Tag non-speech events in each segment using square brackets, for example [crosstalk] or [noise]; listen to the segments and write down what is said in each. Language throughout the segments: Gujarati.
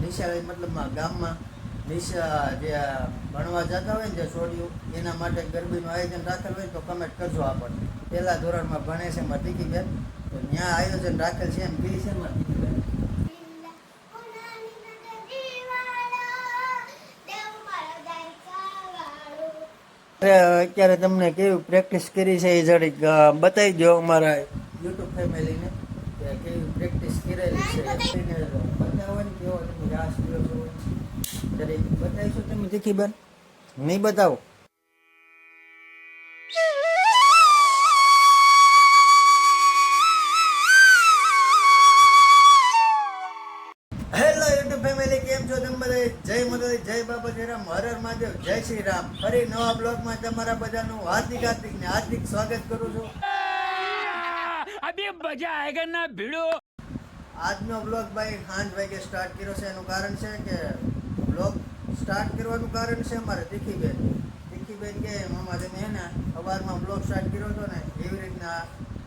નિશાળે મતલબમાં ગામમાં નિશા જે ભણવા જતા હોય ને જે છોડીયું એના માટે ગરબીનું આયોજન રાખેલ હોય તો કમેન્ટ કરજો આપણને. પહેલા ધોરણમાં ભણે છે એમાં ટીકી ગયા તો ત્યાં આયોજન રાખેલ છે એમ કહે છે એમાં અત્યારે તમને કેવી પ્રેક્ટિસ કરી છે એ જરીક બતાવી દો અમારા યુટ્યુબ ફેમિલીને કે કેવી પ્રેક્ટિસ કરેલી છે એને બતાવવાની કેવો તમે રાસ જોશો દરેક બતાવીશો તમે દેખી નહીં બતાવો. જય મદદ જય બાબા જયરામ, હર હર મહાદેવ, જય શ્રી રામ. ફરી નવા બ્લોગમાં તમારા બધાનું હાર્દિક હાર્દિક ને હાર્દિક સ્વાગત કરું છું. મજા આયેગા ના ભીડો. આજનો બ્લોગ ભાઈ સાંજ વાગે સ્ટાર્ટ કર્યો છે. એનું કારણ છે કે બ્લોગ સ્ટાર્ટ કરવાનું કારણ છે અમારે તીખીબેન તીખીબેન કે મામા, તમે ને સવારમાં બ્લોગ સ્ટાર્ટ કર્યો હતો ને, એવી રીતના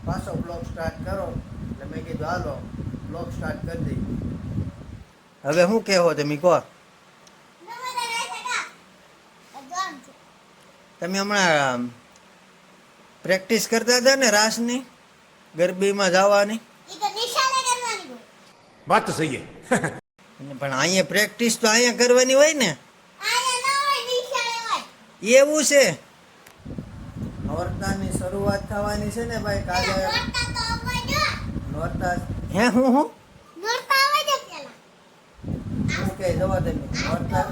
પાછો બ્લોગ સ્ટાર્ટ કરો. એટલે મેં કીધું, હાલો બ્લોગ સ્ટાર્ટ કરી દઈ. હવે શું કહેવો તમે કહો? તમે હમણાં પ્રેક્ટિસ કરતા હતા ને રાસની? ગરબીમાં જવાની? વાત તો સહી પણ અહીંયા પ્રેક્ટિસ તો અહીંયા કરવાની હોય ને? એવું છે? નોરતાની શરૂઆત થવાની છે ને ભાઈ કાલે નોરતા હે હું હું? નોરતા આવે છે પેલા. હું જવા દે નોરતા?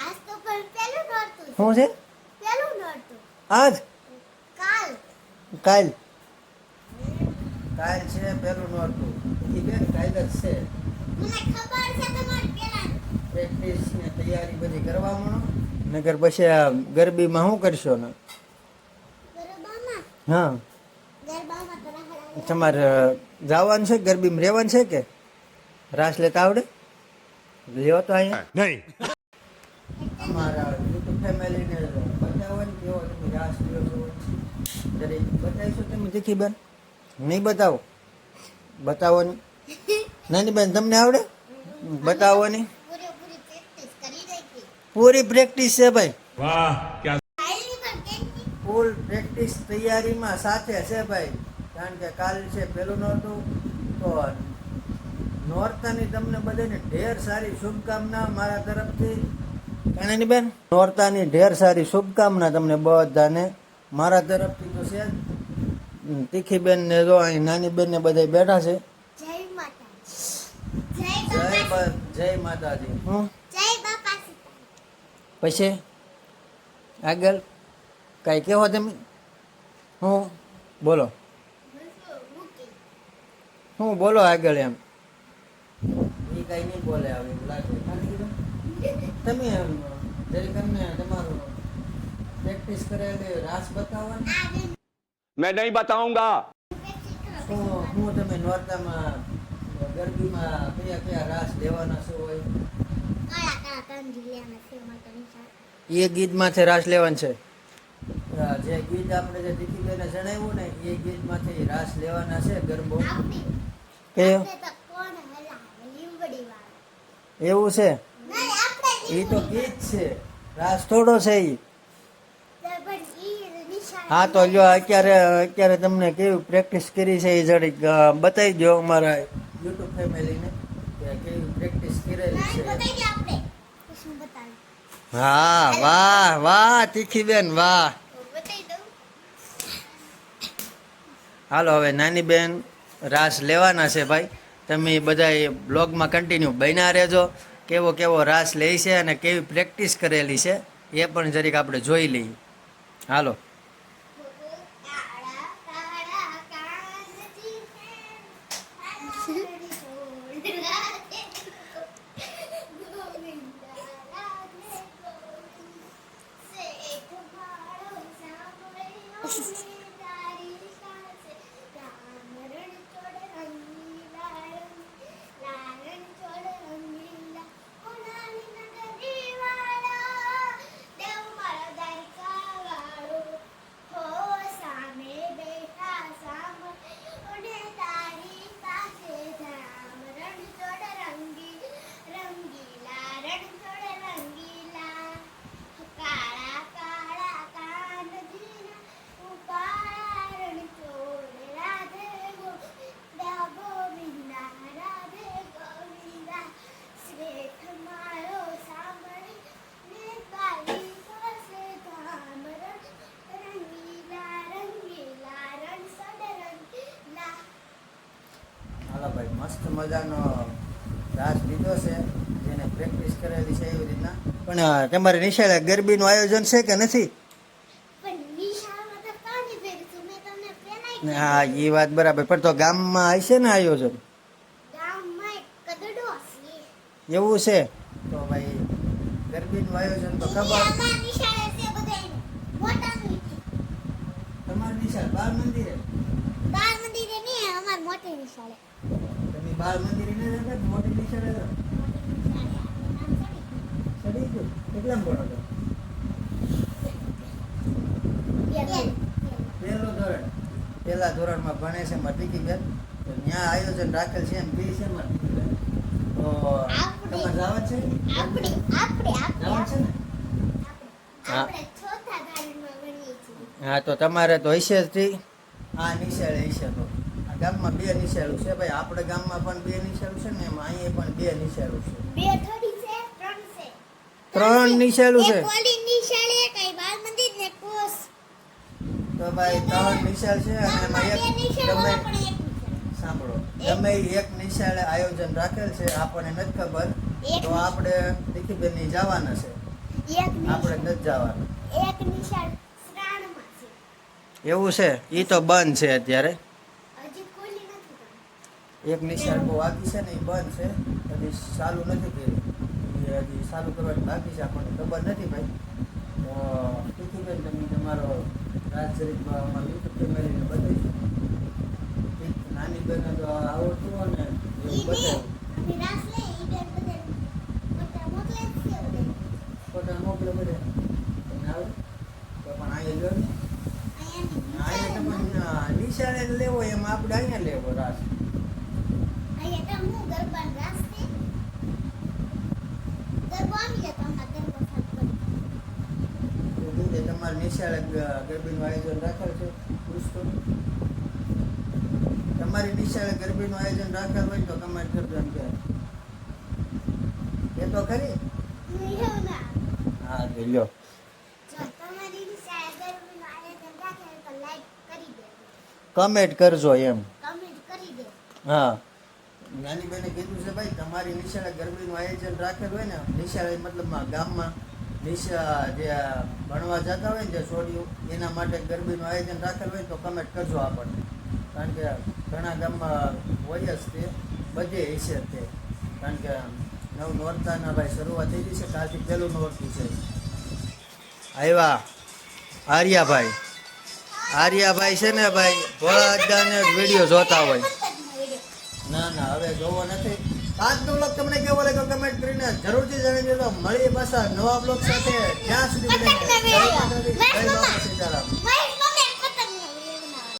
આજ તો પર પેલું નોરતું હું છે? પેલું નોરતું. આજ? કાલ. કાલ. કાલ છે પેલું નોરતું. બેન કાલ છે. પ્રેક્ટિસ ને તૈયારી બધી કરવા માંડો નગર પછી આ ગરબીમાં શું કરશો ને? હા. તમારે જવાનું છે? ગરબીમાં રહેવાનું છે કે? રાસ લેતા આવડે? લ્યો તો અહીંયા? નહીં. અમારા યુટ્યુબ ફેમિલીને બતાવવાની કેવો તમે રાસ લ્યો છો. જરીક બતાવીશો. તમે તીખી બેન. નહીં બતાવો? બતાવવાની? નાની બેન તમને આવડે? બતાવવાની? પૂરી પ્રેક્ટિસ છે ભાઈ. વાહ ફૂલ પ્રેક્ટિસ તૈયારીમાં સાથે છે ભાઈ. કારણ કે કાલ છે પેલું નહોતું તો નોરતાની તમને બધાને ઢેર સારી શુભકામના મારા તરફથી. કાણીની બેન? નોરતાની ઢેર સારી શુભકામના તમને બધાને મારા તરફથી તો છે જ. તીખી બેન ને જો અહીં નાની બેન ને બધા બેઠા છે. જય માતા જય માતાજી. હું પછી? આગળ? કાંઈ કેવો તમે? હું બોલો. હું બોલો આગળ એમ. એ કઈ નહીં બોલે હવે લાગે. તમે એમ જરીક અમને તમારું પ્રેક્ટિસ કરેલી રાસ બતાવવાની. मैं नहीं बताऊंगा શું હું તમે નોરતામાં ગરબીમાં કયા કયા રાસ લેવાના છો હોય કયા કયા ત્રણ જિલ્લાના છે માતાની સાથે એ ગીતમાંથી રાસ લેવાનું છે આ જે ગીત આપણે જે દીકરીને જણાવ્યું ને એ ગીતમાંથી રાસ લેવાના છે ગરબો આપણી કયો આપણે તો કોણ હલાવે લીંબડી વાળા એવું છે નહીં આપણે એ તો ગીત છે રાસ થોડો છે એ પણ ઈ નિશાળ હા તો જો અત્યારે અત્યારે તમને કેવી પ્રેક્ટિસ કરી છે એ જરીક બતાવી દો અમારા યુટ્યુબ ફેમિલીને કેવી પ્રેક્ટિસ કરેલી છે. હા વાહ વાહ તીખી બેન વાહ હાલો હવે નાની બેન રાસ લેવાના છે ભાઈ. તમે બધા બ્લોગમાં કન્ટિન્યુ બન્યા રહેજો. કેવો કેવો રાસ લે છે અને કેવી પ્રેક્ટિસ કરેલી છે એ પણ જરીક આપણે જોઈ લઈએ. હાલો. Oh, [laughs] મસ્ત મજાનો રાસ લીધો છે. જેને પ્રેક્ટિસ કરેલી છે એવી રીતના. પણ તમારે નિશાળે ગરબીનું આયોજન છે કે નથી? હા એ વાત બરાબર. પણ તો ગામમાં હશે ને આયોજન? એવું છે? તો ભાઈ ગરબીનું આયોજન તો ખબર. તમારી નિશાળ બાળ મંદિરે બાળ મંદિરે નહીં અમાર મોટી નિશાળે. તમે બાળ મંદિરે ન જતા મોટી નિશાળે જાઓ? સડી ગયું. કેટલામાં ભણો છો? પહેલું. ધોરણ. પહેલા ધોરણમાં ભણે છે મટીકી દીકરીબેન તો ત્યાં આયોજન રાખેલ છે એમ કહે છે તો તમારે છે? આપણે આપણે આપણે છે ને? હા. આપણે હા તો તમારે તો હશે જ આ નિશાળે હશે તો. ગામમાં બે નિશાળું છે ભાઈ. આપણે ગામમાં પણ બે નિશાળું છે ને એમાં અહીંયા પણ બે નિશાળું છે. બે થોડી છે ત્રણ છે. ત્રણ નિશાળું છે. એક ઓલી એક આઈ બાળ મંદિર ને કોસ. તો ભાઈ ત્રણ નિશાળ છે અને એમાં એક તમે સાંભળો. તમે એક નિશાળ. નિશાળે આયોજન રાખેલ છે આપણને નથી ખબર. તો આપણે દીકરીબેનની જવાના છે. આપણે નથી જવાનું. એક નિશાળ એવું છે? એ તો બંધ છે અત્યારે. એક નિશાળ બહુ વાગી છે ને એ બંધ છે. હજી ચાલુ નથી કર્યું. એ હજી ચાલુ કરવાની બાકી છે. આપણને ખબર નથી ભાઈ. તો દીકરીબેન તમે તમારો રાજચરિતમાં અમારું યુટ્યુબ ફેમિલીને બતાવીશું નાની બેને તો આવડતું હોય ને એવું બતાવ્યું ફોટા મોકલો બધે. તમને આવડે? તો પણ અહીંયા જો ને? અહીંયા નિશાળે તમે નિશાળે લેવો એમ આપણે અહીંયા લેવો રાસ. અહીંયા તો હું ગરબા રાસ છે ગરબા આવી જતો અમારા ગરબા સાથે તો તમારે નિશાળે ગ- ગરબીનું આયોજન રાખેલ છે? તમારી નિશાળે ગરબીનું આયોજન રાખેલ હોય તો તમારે કરજો એ તો ખરી હા લ્યો ગરબાનું કમેન્ટ કરજો એમ. કમેન્ટ કરી દે. હા. નાની બેને કીધું છે, ભાઈ, તમારી નિશાળે ગરબીનું આયોજન રાખેલ હોય ને, નિશાળે મતલબમાં ગામમાં નિશા જે ભણવા જતા હોય ને જે છોડીઓ, એના માટે ગરબીનું આયોજન રાખેલ હોય તો કમેન્ટ કરજો આપણને. કારણ કે ઘણા ગામમાં હોય જ તે, બધે હશે તે. કારણ કે નવ નોરતાના ભાઈ, શરૂઆત થઈ ગઈ છે, કાલથી પહેલું નોરતું છે. આવ્યા આર્યાભાઈ. આર્યાભાઈ છે ને ભાઈ ભોળા વીડિયો જોતા હોય. ના ના હવે જોવો નથી. આજનો બ્લોગ તમને કેવો લાગ્યો કમેન્ટ કરીને જરૂરથી જણાવી તો મળીએ પાછા નવા બ્લોગ સાથે. ત્યાં સુધી